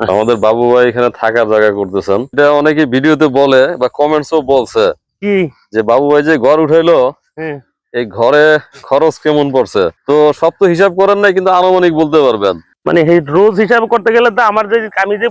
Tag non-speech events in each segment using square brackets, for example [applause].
[laughs] আমাদের বাবু ভাই এখানে থাকার জায়গা করতেছেন। এটা অনেকে ভিডিওতে বলে বা কমেন্টসও বলছে কি? যে বাবু ভাই যে ঘর উঠাইলো হ্যাঁ। এই ঘরে খরচ কেমন পড়ছে? তো সব তো হিসাব করেন নাই কিন্তু আনুমানিক বলতে পারবেন। মানে এই রোজ হিসাব করতে গেলে তো আমার যে আমি যে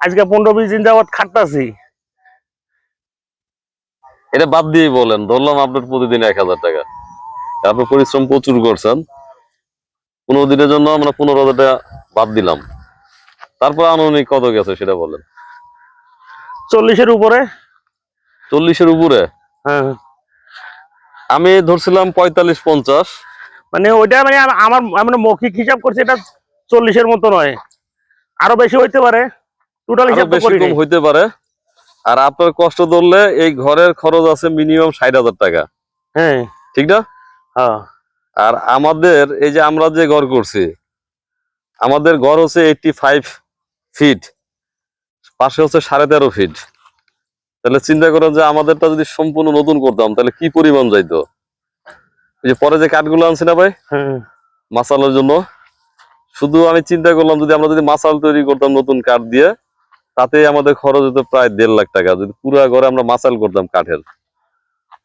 আজকে পনেরো বিশ দিন যাবত খাটতাছি। এটা বাদ দিয়ে বলেন ধরলাম আপনার প্রতিদিন এক হাজার টাকা। আপনি পরিশ্রম প্রচুর করছেন। পনেরো দিনের জন্য আমরা পনেরো হাজার টাকা বাদ দিলাম। তারপর আনুমানিক কত গেছে সেটা বলেন। চল্লিশের উপরে। চল্লিশের উপরে? হ্যাঁ। আমি ধরছিলাম পঁয়তাল্লিশ পঞ্চাশ। মানে ওইটা মানে আমার মানে মৌখিক হিসাব করছে এটা চল্লিশের মতো নয়। আরও বেশি হইতে পারে। টোটাল হিসাব বেশি কম হইতে পারে। আর আপনার কষ্ট ধরলে এই ঘরের খরচ আছে মিনিমাম ষাট হাজার টাকা। হ্যাঁ। ঠিক না? হ্যাঁ। আর আমাদের এই যে আমরা যে ঘর করছি আমাদের ঘর হচ্ছে এইটটি ফাইভ ফিট পাশে হচ্ছে সাড়ে তেরো ফিট তাহলে চিন্তা করেন যে আমাদেরটা যদি সম্পূর্ণ নতুন করতাম তাহলে কি পরিমাণ যাইতো? এই যে পরে যে কাঠগুলো আনছি না ভাই? মাসালের জন্য। শুধু আমি চিন্তা করলাম যদি আমরা যদি মাসাল তৈরি করতাম নতুন কাঠ দিয়ে তাতে আমাদের খরচ হতো প্রায় দেড় লাখ টাকা। যদি পুরো ঘরে আমরা মাসাল করতাম কাঠের।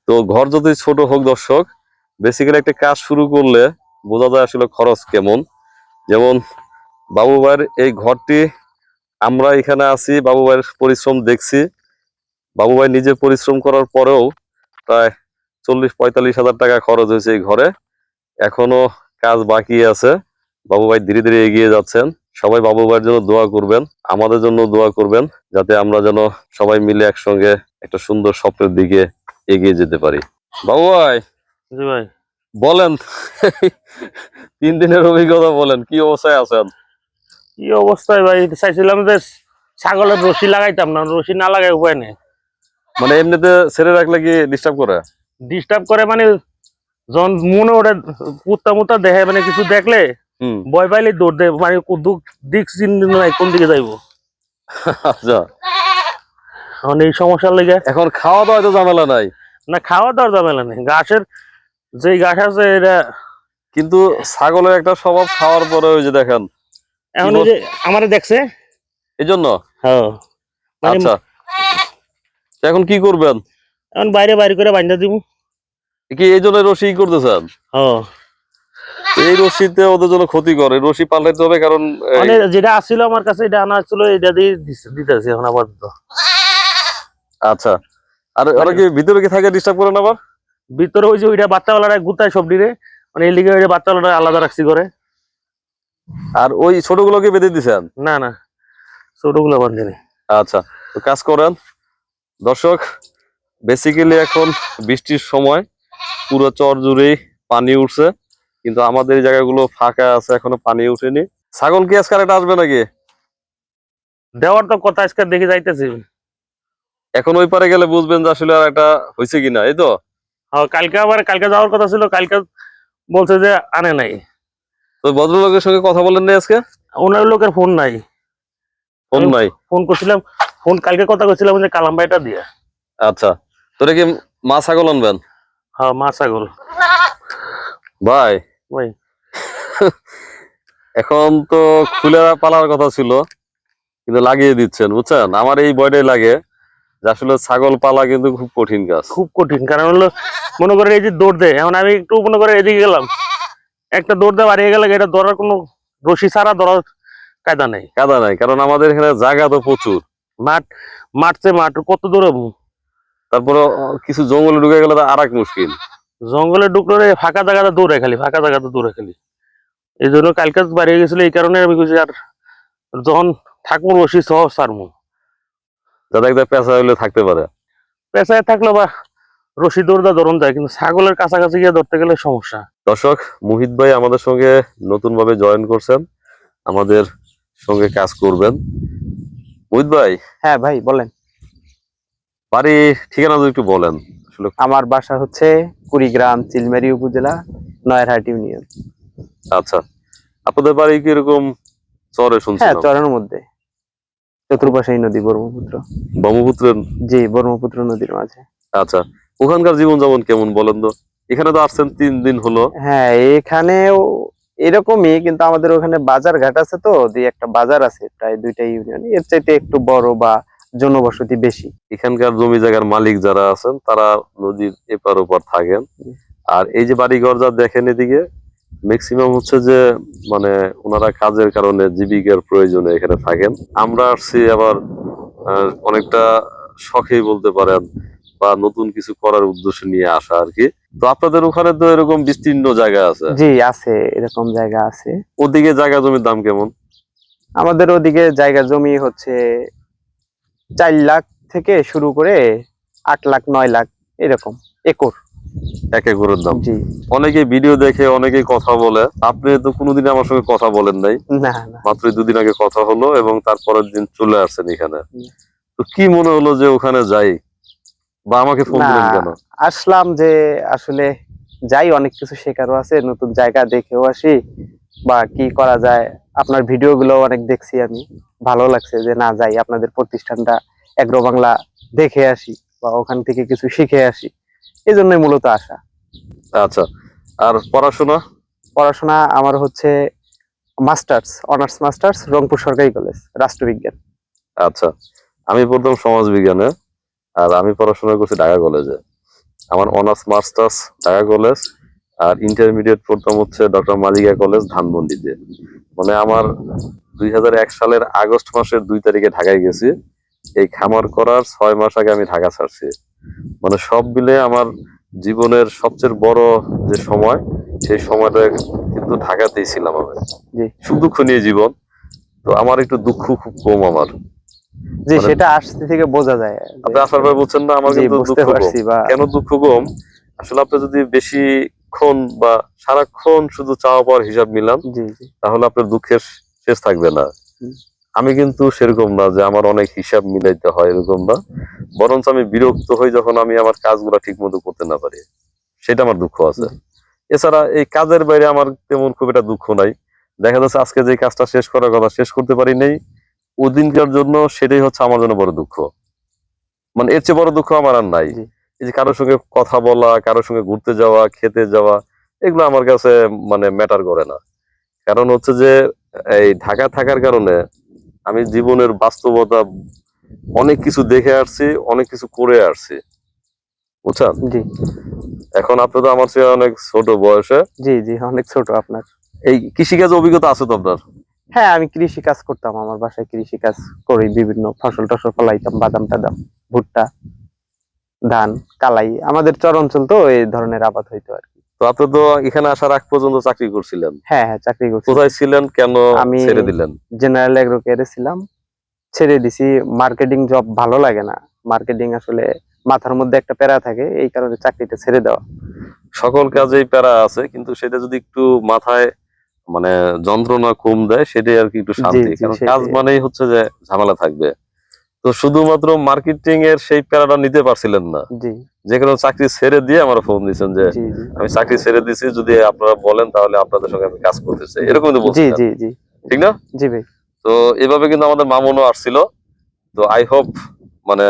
তো ঘর যদি ছোট হোক দর্শক বেসিক্যালি একটা কাজ শুরু করলে বোঝা যায় আসলে খরচ কেমন। যেমন বাবু ভাইয়ের এই ঘরটি আমরা এখানে আছি বাবু ভাইয়ের পরিশ্রম দেখছি। বাবু ভাই নিজে পরিশ্রম করার পরেও প্রায় চল্লিশ পঁয়তাল্লিশ হাজার টাকা খরচ হয়েছে এই ঘরে। এখনও কাজ বাকি আছে। বাবু ভাই ধীরে ধীরে এগিয়ে যাচ্ছেন। সবাই বাবু ভাইয়ের জন্য দোয়া করবেন আমাদের জন্য দোয়া করবেন যাতে আমরা যেন সবাই মিলে একসঙ্গে একটা সুন্দর স্বপ্নের দিকে এগিয়ে যেতে পারি। বাবু ভাই জি ভাই। বলেন। তিন দিনের অভিজ্ঞতা বলেন কি অবস্থায় আছেন? কি অবস্থায় ভাই? চাইছিলাম যে ছাগলের রশি লাগাইতাম না রশি না লাগাই উপায় নেই। মানে এমনিতে ছেড়ে রাখলে কি ডিস্টার্ব করে? ডিস্টার্ব করে মানে যখন মনে ওটা পুত্তা মুত্তা দেখে মানে কিছু দেখলে ভয় পাইলে দৌড় দেয় মানে কোন দিক- নাই কোন দিকে যাইবো? আচ্ছা। এখন এই সমস্যার লেগে এখন খাওয়া দাওয়া তো ঝামেলা নাই। না খাওয়া দাওয়ার ঝামেলা নেই। ঘাসের যে ঘাস আছে এটা কিন্তু ছাগলের একটা স্বভাব খাওয়ার পরে ওই যে দেখেন এখন যে আমারে দেখছে। এই জন্য হ্যাঁ। মানে আচ্ছা। এখন কি করবেন? এখন বাইরে বাইরে করে বান্ধা দিব কি এই জন্য রশি করতেছেন? হ্যাঁ। এই রশিতে ওদের জন্য ক্ষতি করে রশি পাল্টাইতে হবে কারণ মানে যেটা আসছিল আমার কাছে এটা আনা ছিল এটা দিয়ে দিতেছি এখন আপাতত আচ্ছা। আর ওরা কি ভিতরে কি থাকে ডিস্টার্ব করে না আবার? ভিতরে ওই যে ওইটা বাচ্চাওয়ালারা গুতায় সব দিলে মানে এই লিগে ওইটা বাচ্চাওয়ালারা আলাদা রাখছি করে আর ওই ছোটগুলোকে বেঁধে দিছেন? না না ছোটগুলো বান্ধি আচ্ছা তো কাজ করেন। দর্শক বেসিক্যালি এখন বৃষ্টির সময় পুরো চর জুড়েই পানি উঠছে কিন্তু আমাদের এই জায়গাগুলো ফাঁকা আছে এখনও পানি উঠেনি। ছাগল কি আজকে আরেকটা আসবে নাকি? দেওয়ার তো কথা আজকে দেখে যাইতেছি। এখন ওই পারে গেলে বুঝবেন যে আসলে আর একটা হয়েছে কিনা এই তো? হ্যাঁ কালকে আবার কালকে যাওয়ার কথা ছিল কালকে বলছে যে আনে নাই। তো ভদ্রলোকের সঙ্গে কথা বলেন না আজকে? ওনার লোকের ফোন নাই। ফোন নাই? ফোন করছিলাম ফোন কালকে কথা করছিলাম যে কালাম ভাইটা দিয়ে। আচ্ছা। তোরা কি মা ছাগল আনবেন? হ্যাঁ মা ছাগল। ভাই। ভাই। [laughs] এখন তো খুলে পালার কথা ছিল কিন্তু লাগিয়ে দিচ্ছেন বুঝছেন? আমার এই বয়টাই লাগে যে আসলে ছাগল পালা কিন্তু খুব কঠিন কাজ। খুব কঠিন কারণ হলো মনে করে এই যে দৌড় দেয় এখন আমি একটু মনে করে এদিকে গেলাম। একটা দৌড় দেওয়া বাড়িয়ে গেলে এটা ধরার কোনো রশি ছাড়া ধরার কায়দা নেই। কাদা নাই কারণ আমাদের এখানে জায়গা তো প্রচুর। মাঠ মাঠছে মাঠ কত দূরে তারপরে কিছু জঙ্গলে ঢুকে গেলে তো আর এক মুশকিল। জঙ্গলে ঢুকলে ফাঁকা জায়গাতে দৌড়ে খালি ফাঁকা জায়গাতে দৌড়ে খালি। এই জন্য কালকে বাড়িয়ে গেছিল এই কারণে আমি কিছু আর যখন থাকব রশি সহ সারমু যাতে একটা পেঁচা হইলে থাকতে পারে। পেশায় থাকল বা রশি দৌড়দা ধরন যায় কিন্তু ছাগলের কাছাকাছি গিয়ে ধরতে গেলে সমস্যা। দর্শক মুহিত ভাই আমাদের সঙ্গে নতুন ভাবে জয়েন করছেন। আমাদের সঙ্গে কাজ করবেন। মুহিত ভাই? হ্যাঁ ভাই বলেন। বাড়ি ঠিকানা যদি একটু বলেন। আমার বাসা হচ্ছে কুড়িগ্রাম চিলমারি উপজেলা নয়ারহাট ইউনিয়ন। আচ্ছা। আপনাদের বাড়ি কি এরকম চরে হ্যাঁ চরের মধ্যে। চতুর্পাশে নদী ব্রহ্মপুত্র। ব্রহ্মপুত্র জি ব্রহ্মপুত্র নদীর মাঝে। আচ্ছা। ওখানকার জীবন যেমন কেমন বলেন তো? এখানে তো আসছেন তিন দিন হলো। হ্যাঁ এখানেও এরকমই কিন্তু আমাদের ওখানে বাজার ঘাট আছে তো দুই একটা বাজার আছে প্রায় দুইটা ইউনিয়ন। এর চাইতে একটু বড় বা জনবসতি বেশি। এখানকার জমি জায়গার মালিক যারা আছেন তারা নদীর এপার ওপার থাকেন। আর এই যে বাড়িঘর যা দেখেন এদিকে ম্যাক্সিমাম হচ্ছে যে মানে ওনারা কাজের কারণে জীবিকার প্রয়োজনে এখানে থাকেন। আমরা আসছি আবার অনেকটা শখেই বলতে পারেন বা নতুন কিছু করার উদ্দেশ্য নিয়ে আসা আর কি। তো আপনাদের ওখানে তো এরকম বিস্তীর্ণ জায়গা আছে। জি আছে এরকম জায়গা আছে। ওদিকে জায়গা জমির দাম কেমন? আমাদের ওদিকে জায়গা জমি হচ্ছে চার লাখ থেকে শুরু করে আট লাখ নয় লাখ এরকম একর। এক একরের দাম। জি। অনেকে ভিডিও দেখে অনেকেই কথা বলে। আপনি তো কোনোদিন আমার সঙ্গে কথা বলেন নাই। না না। মাত্র দুদিন আগে কথা হলো এবং তারপরের দিন চলে আসছেন এখানে। তো কি মনে হলো যে ওখানে যাই? বা আমাকে ফোন দিলেন কেন? আসলাম যে আসলে যাই অনেক কিছু শেখারও আছে নতুন জায়গা দেখেও আসি বা কি করা যায়। আপনার ভিডিও গুলো অনেক দেখছি আমি। ভালো লাগছে যে না যাই আপনাদের প্রতিষ্ঠানটা এগ্রো বাংলা দেখে আসি বা ওখান থেকে কিছু শিখে আসি। এই জন্যই মূলত আসা। আচ্ছা আর পড়াশোনা? পড়াশোনা আমার হচ্ছে মাস্টার্স অনার্স মাস্টার্স রংপুর সরকারি কলেজ রাষ্ট্রবিজ্ঞান। আচ্ছা আমি পড়তাম সমাজ বিজ্ঞানে আর আমি পড়াশোনা করছি ঢাকা কলেজে। আমার অনার্স মাস্টার্স ঢাকা কলেজ আর ইন্টারমিডিয়েট পড়তাম হচ্ছে ডক্টর মালিকা কলেজ ধানমন্ডিতে। মানে আমার দুই হাজার এক সালের আগস্ট মাসের দুই তারিখে ঢাকায় গেছি। এই খামার করার ছয় মাস আগে আমি ঢাকা ছাড়ছি। মানে সব মিলে আমার জীবনের সবচেয়ে বড় যে সময় সেই সময়টা কিন্তু ঢাকাতেই ছিলাম আমি। জি। সুখ দুঃখ নিয়ে জীবন। তো আমার একটু দুঃখ খুব কম আমার। জি মানে- সেটা আসতে থেকে বোঝা যায়। আপনি আসার পর না আমার কিন্তু দুঃখ কেন দুঃখ কম আসলে আপনি যদি বেশিক্ষণ বা সারাক্ষণ শুধু চাওয়া পাওয়ার হিসাব মিলান তাহলে আপনার দুঃখের শেষ থাকবে না। আমি কিন্তু সেরকম না যে আমার অনেক হিসাব মিলাইতে হয় এরকম না। বরঞ্চ আমি বিরক্ত হই যখন আমি আমার কাজগুলো ঠিক মতো করতে না পারি। সেটা আমার দুঃখ আছে। এছাড়া এই কাজের বাইরে আমার তেমন খুব একটা দুঃখ নাই। দেখা যাচ্ছে আজকে যে কাজটা শেষ করার কথা শেষ করতে পারি নাই ওদিনকার জন্য সেটাই হচ্ছে আমার জন্য বড় দুঃখ। মানে এর চেয়ে বড় দুঃখ আমার আর নাই। এই যে কারোর সঙ্গে কথা বলা কারোর সঙ্গে ঘুরতে যাওয়া খেতে যাওয়া এগুলো আমার কাছে মানে ম্যাটার করে না। কারণ হচ্ছে যে এই ঢাকা থাকার কারণে আমি জীবনের বাস্তবতা অনেক কিছু দেখে আসছি অনেক কিছু করে আসছি। বুঝছেন? জি। এখন আপনি তো আমার চেয়ে অনেক ছোট বয়সে। জি জি অনেক ছোট আপনার। এই কৃষিকাজ অভিজ্ঞতা আছে তো আপনার? হ্যাঁ আমি কৃষি কাজ করতাম। আমার বাসায় কৃষি কাজ করি বিভিন্ন ফসল টসল ফলাইতাম বাদাম টাদাম ভুট্টা ধান কালাই। আমাদের চর অঞ্চল তো এই ধরনের আবাদ হইতো আর কি। তো আপনি তো এখানে আসার আগ পর্যন্ত চাকরি করছিলেন। হ্যাঁ হ্যাঁ চাকরি করছি। কোথায় ছিলেন? কেন আমি- ছেড়ে দিলেন? জেনারেল এগ্রো কেয়ারে ছিলাম। ছেড়ে দিছি। মার্কেটিং জব ভালো লাগে না। মার্কেটিং আসলে মাথার মধ্যে একটা প্যারা থাকে এই কারণে চাকরিটা ছেড়ে দেওয়া। সকল কাজেই প্যারা আছে কিন্তু সেটা যদি একটু মাথায় মানে যন্ত্রণা কম দেয় সেটাই আর কি একটু শান্তি। কারণ কাজ মানেই হচ্ছে যে ঝামেলা থাকবে। তো শুধুমাত্র মার্কেটিং এর সেই প্যারাটা নিতে পারছিলেন না। যে কোনো চাকরি ছেড়ে দিয়ে আমার ফোন দিয়েছেন যে আমি চাকরি ছেড়ে দিছি যদি আপনারা বলেন তাহলে আপনাদের সঙ্গে আমি কাজ করতে চাই এরকম তো জি ঠিক না? জি ভাই। তো এভাবে কিন্তু আমাদের মামুনও আসছিল। তো আই হোপ মানে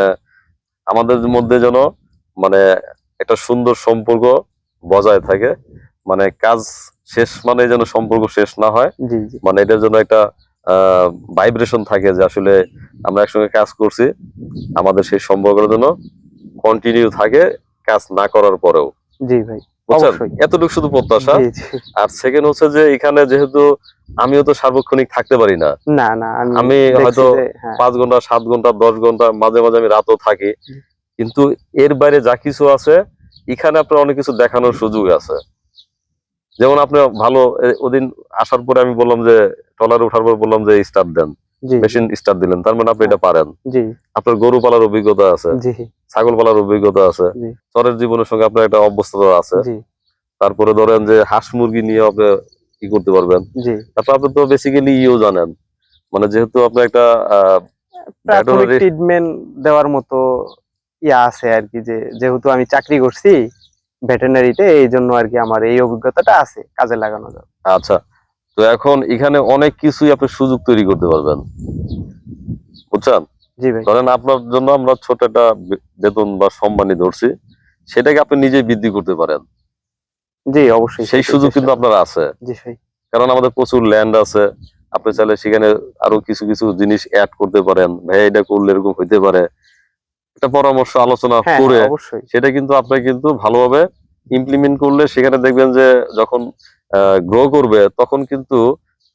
আমাদের মধ্যে যেন মানে একটা সুন্দর সম্পর্ক বজায় থাকে। মানে কাজ শেষ মানে যেন সম্পর্ক শেষ না হয়। মানে এটার জন্য একটা ভাইব্রেশন থাকে যে আসলে আমরা একসঙ্গে কাজ করছি আমাদের সেই সম্পর্কের জন্য কন্টিনিউ থাকে কাজ না করার পরেও। জি ভাই এতটুকু শুধু প্রত্যাশা। আর সেকেন্ড হচ্ছে যে এখানে যেহেতু আমিও তো সার্বক্ষণিক থাকতে পারি না। না না আমি আমি হয়তো হ্যাঁ। পাঁচ ঘণ্টা সাত ঘণ্টা দশ ঘণ্টা মাঝে মাঝে আমি রাতও থাকি। কিন্তু এর বাইরে যা কিছু আছে এখানে আপনার অনেক কিছু দেখানোর সুযোগ আছে। যেমন আপনি ভালো ওদিন আসার পরে আমি বললাম যে ট্রলার ওঠার পর বললাম যে স্টার্ট দেন। মেশিন স্টার্ট দিলেন। তার মানে আপনি এটা পারেন। আপনার গরু পালার অভিজ্ঞতা আছে। ছাগল পালার অভিজ্ঞতা আছে। চরের জীবনের সঙ্গে আপনার একটা অভ্যস্ততা আছে। তারপরে ধরেন যে হাঁস মুরগি নিয়ে আপনি কি করতে পারবেন? জি। তারপর আপনি তো বেসিক্যালি ইও জানেন। মানে যেহেতু আপনি একটা আহ, ট্রিটমেন্ট দেওয়ার মতো ইয়া আছে আর কি যে যেহেতু আমি চাকরি করছি ভেটেনারিতে এই জন্য আর কি আমার এই অভিজ্ঞতাটা আছে কাজে লাগানো যাবে। আচ্ছা তো এখন এখানে অনেক কিছুই আপনি সুযোগ তৈরি করতে পারবেন। বুঝছেন? জি ভাই। ধরেন আপনার জন্য আমরা ছোট একটা বেতন বা সম্মানী ধরছি সেটাকে আপনি নিজে বৃদ্ধি করতে পারেন। জি অবশ্যই। সেই সুযোগ কিন্তু আপনার আছে। জি ভাই। কারণ আমাদের প্রচুর ল্যান্ড আছে আপনি চাইলে সেখানে আরও কিছু কিছু জিনিস অ্যাড করতে পারেন। ভাই এটা করলে এরকম হইতে পারে। একটা পরামর্শ আলোচনা হ্যাঁ করে অবশ্যই। সেটা কিন্তু আপনি কিন্তু ভালোভাবে ইমপ্লিমেন্ট করলে সেখানে দেখবেন যে যখন গ্রো করবে তখন কিন্তু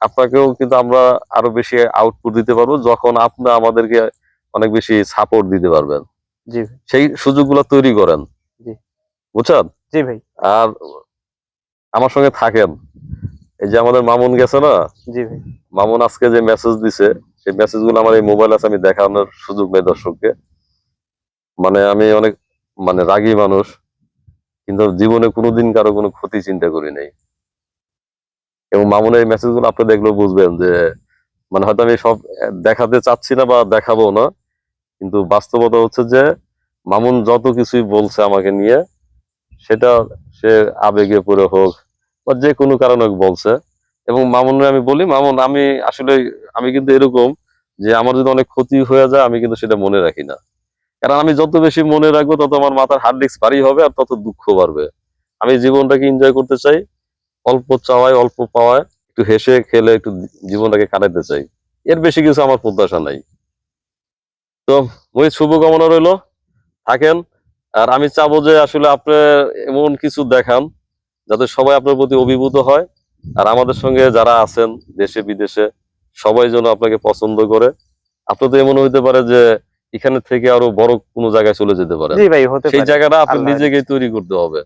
আপনাকেও কিন্তু আমরা আরও বেশি আউটপুট দিতে পারব যখন আপনি আমাদেরকে অনেক বেশি সাপোর্ট দিতে পারবেন। জি সেই সুযোগগুলো তৈরি করেন। বুঝছেন? জি ভাই। আর আমার সঙ্গে থাকেন। এই যে আমাদের মামুন গেছে না? জি ভাই। মামুন আজকে যে মেসেজ দিছে সেই মেসেজগুলো আমার এই মোবাইল আছে আমি দেখানোর সুযোগ নেই দর্শককে। মানে আমি অনেক মানে রাগী মানুষ, কিন্তু জীবনে কোনোদিন কারও কোনো ক্ষতি চিন্তা করি নাই। এবং মামুনের এই মেসেজগুলো আপনি দেখলেও বুঝবেন যে মানে হয়তো আমি সব দেখাতে চাচ্ছি না বা দেখাবো না, কিন্তু বাস্তবতা হচ্ছে যে, মামুন যত কিছুই বলছে আমাকে নিয়ে, সেটা সে আবেগে পড়ে হোক বা যে কোনো কারণে বলছে। এবং মামুনের আমি বলি, মামুন, আমি আসলে, আমি কিন্তু এরকম যে, আমার যদি অনেক ক্ষতি হয়ে যায়, আমি কিন্তু সেটা মনে রাখি না। কারণ আমি যত বেশি মনে রাখব, তত আমার মাথার হার্ড ডিস্ক ভারী হবে আর তত দুঃখ বাড়বে। আমি জীবনটাকে এনজয় করতে চাই, অল্প চাওয়ায়, অল্প পাওয়ায়, একটু হেসে খেলে একটু জীবনটাকে কাটাতে চাই। এর বেশি কিছু আমার প্রত্যাশা নাই। তো ওই শুভকামনা রইল। থাকেন। আর আমি চাবো যে আসলে আপনি এমন কিছু দেখান, যাতে সবাই আপনার প্রতি অভিভূত হয়। আর আমাদের সঙ্গে যারা আছেন দেশে বিদেশে সবাই যেন আপনাকে পছন্দ করে। আপনার তো এমন হইতে পারে যে এখানে থেকে আরও বড় কোনো জায়গায় চলে যেতে পারে সেই জায়গাটা আপনি নিজেকে তৈরি করতে হবে।